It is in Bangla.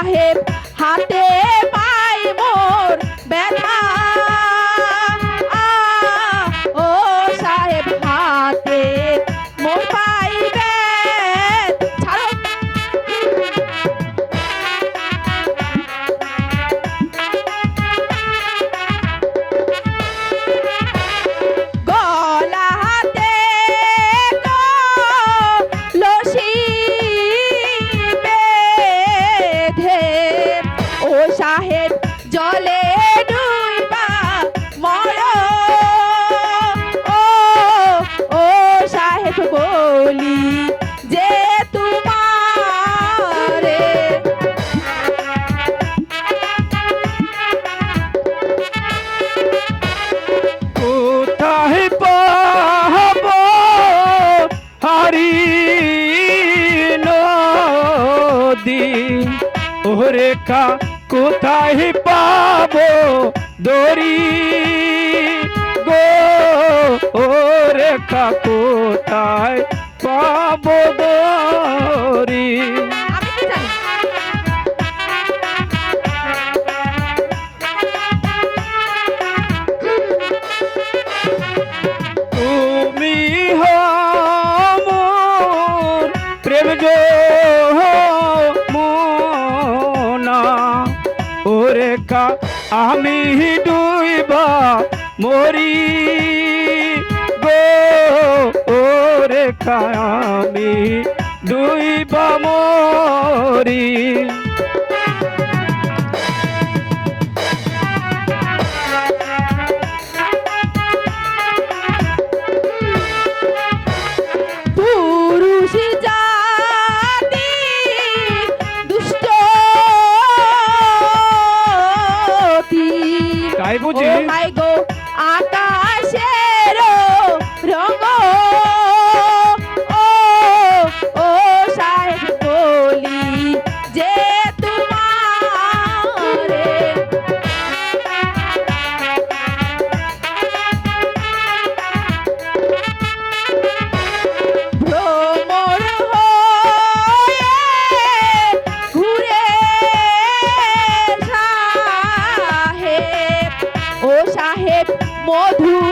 carreira. সাহেব জলে ডুইবা মর। ও ও সাহেব বলি যে তোমারে। কোথায় পাব হারি নদী? ওরে কা কোথায় পাবো দড়ি? আমি কি জানি? তুমি হমর প্রেম মোনা ও আমি ডুইবা মরি গো ও রেখা আমি ডুইবা মরি সাহেব মধু